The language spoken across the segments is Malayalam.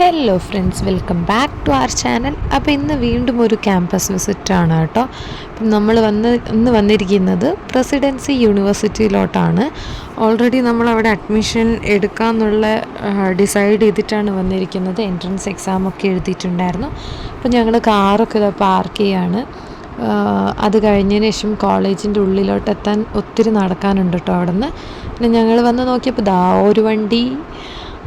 Hello friends welcome back to our channel അപ്പോൾ ഇന്ന് വീണ്ടും ഒരു ക്യാമ്പസ് വിസിറ്റ് ആണ് കേട്ടോ. അപ്പം നമ്മൾ വന്ന് ഇന്ന് വന്നിരിക്കുന്നത് പ്രസിഡൻസി യൂണിവേഴ്സിറ്റിയിലോട്ടാണ്. ഓൾറെഡി നമ്മൾ അവിടെ അഡ്മിഷൻ എടുക്കാമെന്നുള്ള ഡിസൈഡ് ചെയ്തിട്ടാണ് വന്നിരിക്കുന്നത്. എൻട്രൻസ് എക്സാം ഒക്കെ എഴുതിയിട്ടുണ്ടായിരുന്നു. അപ്പോൾ ഞങ്ങൾ കാറൊക്കെ പാർക്ക് ചെയ്യാണ്. അത് കഴിഞ്ഞതിന് ശേഷം കോളേജിന്റെ ഉള്ളിലോട്ട് എത്താൻ ഒത്തിരി നടക്കാനുണ്ട് കേട്ടോ അവിടെ നിന്ന് പിന്നെ ഞങ്ങൾ വന്ന് നോക്കിയപ്പോൾ ദാ ഒരു വണ്ടി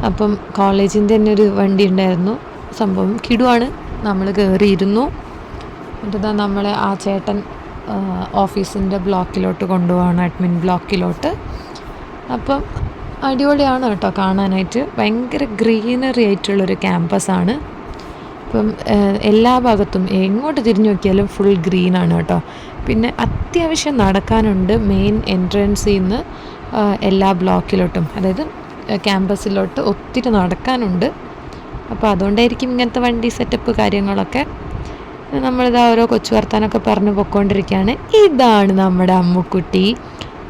അപ്പം കോളേജിന്റെ തന്നെ ഒരു വണ്ടി ഉണ്ടായിരുന്നു. സംഭവം കിടുവാണ്. നമ്മൾ കയറിയിരുന്നു. എന്നിട്ട് നമ്മളെ ആ ചേട്ടൻ ഓഫീസിന്റെ ബ്ലോക്കിലോട്ട് കൊണ്ടുപോവാണ് അഡ്മിൻ ബ്ലോക്കിലോട്ട്. അപ്പം അടിപൊളിയാണ് കേട്ടോ കാണാനായിട്ട്. ഭയങ്കര ഗ്രീനറി ആയിട്ടുള്ളൊരു ക്യാമ്പസാണ്. ഇപ്പം എല്ലാ ഭാഗത്തും എങ്ങോട്ട് തിരിഞ്ഞു നോക്കിയാലും ഫുൾ ഗ്രീനാണ് കേട്ടോ. പിന്നെ അത്യാവശ്യം നടക്കാനുണ്ട് മെയിൻ എൻട്രൻസിൽ നിന്ന് എല്ലാ ബ്ലോക്കിലോട്ടും. അതായത് ക്യാമ്പസിലോട്ട് ഒത്തിരി നടക്കാനുണ്ട്. അപ്പോൾ അതുകൊണ്ടായിരിക്കും ഇങ്ങനത്തെ വണ്ടി സെറ്റപ്പ് കാര്യങ്ങളൊക്കെ നമ്മളിതാ ഓരോ കൊച്ചു വർത്താനൊക്കെ പറഞ്ഞു പൊയ്ക്കൊണ്ടിരിക്കുകയാണ് ഇതാണ് നമ്മുടെ അമ്മുക്കുട്ടി.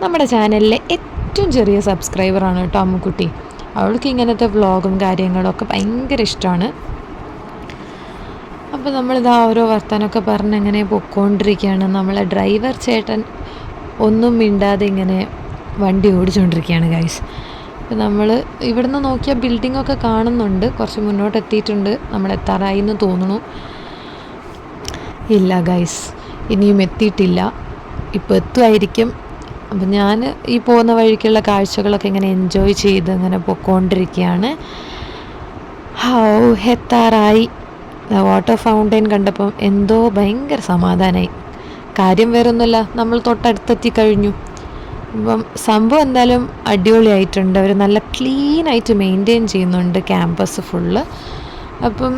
നമ്മുടെ ചാനലിലെ ഏറ്റവും ചെറിയ സബ്സ്ക്രൈബറാണ് കേട്ടോ അമ്മുക്കുട്ടി. അവൾക്ക് ഇങ്ങനത്തെ വ്ളോഗും കാര്യങ്ങളൊക്കെ ഭയങ്കര ഇഷ്ടമാണ്. അപ്പോൾ നമ്മളിതാ ഓരോ വർത്താനമൊക്കെ പറഞ്ഞ് ഇങ്ങനെ പൊയ്ക്കൊണ്ടിരിക്കുകയാണ് നമ്മളെ ഡ്രൈവർ ചേട്ടൻ ഒന്നും മിണ്ടാതെ ഇങ്ങനെ വണ്ടി ഓടിച്ചുകൊണ്ടിരിക്കുകയാണ് ഗൈസ് നമ്മൾ ഇവിടുന്ന് നോക്കിയാൽ ബിൽഡിംഗ് ഒക്കെ കാണുന്നുണ്ട്. കുറച്ച് മുന്നോട്ട് എത്തിയിട്ടുണ്ട്. നമ്മൾ എത്താറായി എന്ന് തോന്നുന്നു. ഇല്ല ഗൈസ് ഇനിയും എത്തിയിട്ടില്ല. ഇപ്പോൾ എത്തുമായിരിക്കും അപ്പം ഞാൻ ഈ പോകുന്ന വഴിക്കുള്ള കാഴ്ചകളൊക്കെ ഇങ്ങനെ എൻജോയ് ചെയ്ത് ഇങ്ങനെ പൊക്കോണ്ടിരിക്കുകയാണ് ഹൗ ഹെത്താറായി വാട്ടർ ഫൗണ്ടൈൻ കണ്ടപ്പം എന്തോ ഭയങ്കര സമാധാനമായി കാര്യം വേറൊന്നുമല്ല. നമ്മൾ തൊട്ടടുത്തെത്തി കഴിഞ്ഞു. അപ്പം സംഭവം എന്തായാലും അടിപൊളിയായിട്ടുണ്ട്. അവർ നല്ല ക്ലീൻ ആയിട്ട് മെയിന്റെയിൻ ചെയ്യുന്നുണ്ട് ക്യാമ്പസ് ഫുള്ള് അപ്പം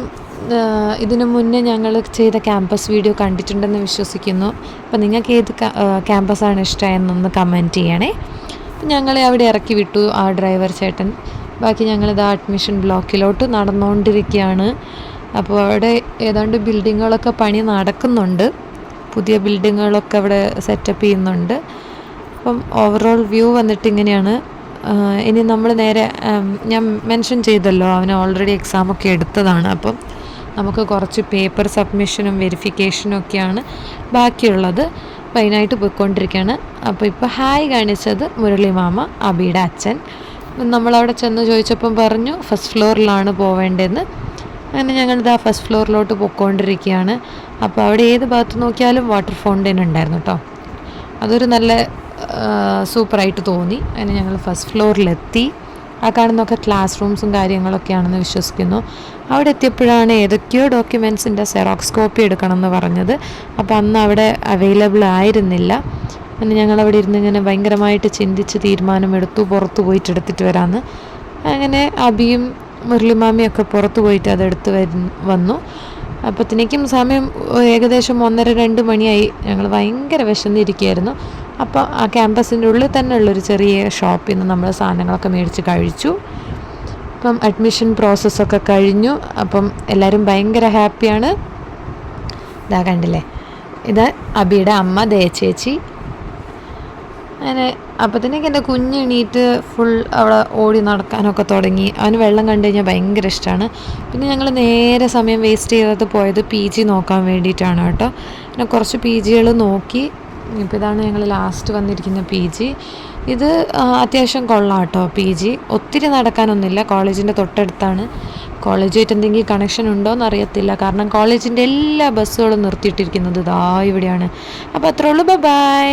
ഇതിനു മുന്നേ ഞങ്ങൾ ചെയ്ത ക്യാമ്പസ് വീഡിയോ കണ്ടിട്ടുണ്ടെന്ന് വിശ്വസിക്കുന്നു. അപ്പം നിങ്ങൾക്ക് ഏത് ക്യാമ്പസാണ് ഇഷ്ടമായെന്നൊന്ന് കമന്റ് ചെയ്യണേ. അപ്പം ഞങ്ങളെ അവിടെ ഇറക്കി വിട്ടു ആ ഡ്രൈവർ ചേട്ടൻ. ബാക്കി ഞങ്ങളിത് അഡ്മിഷൻ ബ്ലോക്കിലോട്ട് നടന്നുകൊണ്ടിരിക്കുകയാണ് അപ്പോൾ അവിടെ ഏതാണ്ട് ബിൽഡിങ്ങുകളൊക്കെ പണി നടക്കുന്നുണ്ട്. പുതിയ ബിൽഡിങ്ങുകളൊക്കെ അവിടെ സെറ്റപ്പ് ചെയ്യുന്നുണ്ട്. അപ്പം ഓവറോൾ വ്യൂ വന്നിട്ട് ഇങ്ങനെയാണ്. ഇനി നമ്മൾ നേരെ ഞാൻ മെൻഷൻ ചെയ്തല്ലോ അവന് ഓൾറെഡി എക്സാമൊക്കെ എടുത്തതാണ്. അപ്പം നമുക്ക് കുറച്ച് പേപ്പർ സബ്മിഷനും വെരിഫിക്കേഷനും ഒക്കെയാണ് ബാക്കിയുള്ളത്. അപ്പം അതിനായിട്ട് പോയിക്കൊണ്ടിരിക്കുകയാണ് അപ്പോൾ ഇപ്പോൾ ഹായ് കാണിച്ചത് മുരളി മാമ അബിയുടെ അച്ഛൻ. നമ്മളവിടെ ചെന്ന് ചോദിച്ചപ്പം പറഞ്ഞു ഫസ്റ്റ് ഫ്ലോറിലാണ് പോവേണ്ടതെന്ന് അങ്ങനെ ഞങ്ങളിത് ആ ഫസ്റ്റ് ഫ്ലോറിലോട്ട് പോയിക്കൊണ്ടിരിക്കുകയാണ്. അപ്പോൾ അവിടെ ഏത് ഭാഗത്ത് നോക്കിയാലും വാട്ടർ ഫൗണ്ടൈൻ ഉണ്ടായിരുന്നു കേട്ടോ അതൊരു നല്ല സൂപ്പറായിട്ട് തോന്നി. അങ്ങനെ ഞങ്ങൾ ഫസ്റ്റ് ഫ്ലോറിലെത്തി ആ കാണുന്നൊക്കെ ക്ലാസ് റൂംസും കാര്യങ്ങളൊക്കെയാണെന്ന് വിശ്വസിക്കുന്നു. അവിടെ എത്തിയപ്പോഴാണ് ഏതൊക്കെയോ ഡോക്യുമെൻസിന്റെ സെറോക്സ് കോപ്പി എടുക്കണം എന്ന് പറഞ്ഞത്. അപ്പോൾ അന്ന് അവിടെ അവൈലബിൾ ആയിരുന്നില്ല. അങ്ങനെ ഞങ്ങൾ അവിടെ ഇരുന്ന് ഇങ്ങനെ ഭയങ്കരമായിട്ട് ചിന്തിച്ച് തീരുമാനമെടുത്തു പുറത്ത് പോയിട്ട് എടുത്തിട്ട് വരാമെന്ന്. അങ്ങനെ അബിയും മുരളിമാമിയൊക്കെ പുറത്ത് പോയിട്ട് അതെടുത്ത് വന്നു. അപ്പോഴത്തേക്കും സമയം ഏകദേശം ഒന്നര രണ്ട് മണിയായി. ഞങ്ങൾ ഭയങ്കര വിശന്നിരിക്കുകയായിരുന്നു. അപ്പോൾ ആ ക്യാമ്പസിന്റെ ഉള്ളിൽ തന്നെ ഉള്ളൊരു ചെറിയ ഷോപ്പിൽ നിന്ന് നമ്മൾ സാധനങ്ങളൊക്കെ മേടിച്ച് കഴിച്ചു. അപ്പം അഡ്മിഷൻ പ്രോസസ്സൊക്കെ കഴിഞ്ഞു. അപ്പം എല്ലാവരും ഭയങ്കര ഹാപ്പിയാണ്. ഇതാ കണ്ടില്ലേ? ഇത് അബിയുടെ അമ്മ ദയച്ചേച്ചി അങ്ങനെ അപ്പോഴത്തേക്ക് എന്റെ കുഞ്ഞ് എണീറ്റ് ഫുൾ അവിടെ ഓടി നടക്കാനൊക്കെ തുടങ്ങി. അവന് വെള്ളം കണ്ടു കഴിഞ്ഞാൽ ഭയങ്കര ഇഷ്ടമാണ്. പിന്നെ ഞങ്ങൾ നേരെ സമയം വേസ്റ്റ് ചെയ്തത് പോയത് പി ജി നോക്കാൻ വേണ്ടിയിട്ടാണ് കേട്ടോ. പിന്നെ കുറച്ച് പി ജികൾ നോക്കി. ഇപ്പോൾ ഇതാണ് ഞങ്ങൾ ലാസ്റ്റ് വന്നിരിക്കുന്ന പി ജി ഇത് അത്യാവശ്യം കൊള്ളാം കേട്ടോ പി ജി ഒത്തിരി നടക്കാനൊന്നുമില്ല. കോളേജിന്റെ തൊട്ടടുത്താണ്. കോളേജുമായിട്ട് എന്തെങ്കിലും കണക്ഷൻ ഉണ്ടോ എന്ന് അറിയത്തില്ല കാരണം കോളേജിന്റെ എല്ലാ ബസ്സുകളും നിർത്തിയിട്ടിരിക്കുന്നത് ഇതാ ഇവിടെയാണ്. അപ്പോൾ അത്രേ ഉള്ളൂ. ബൈ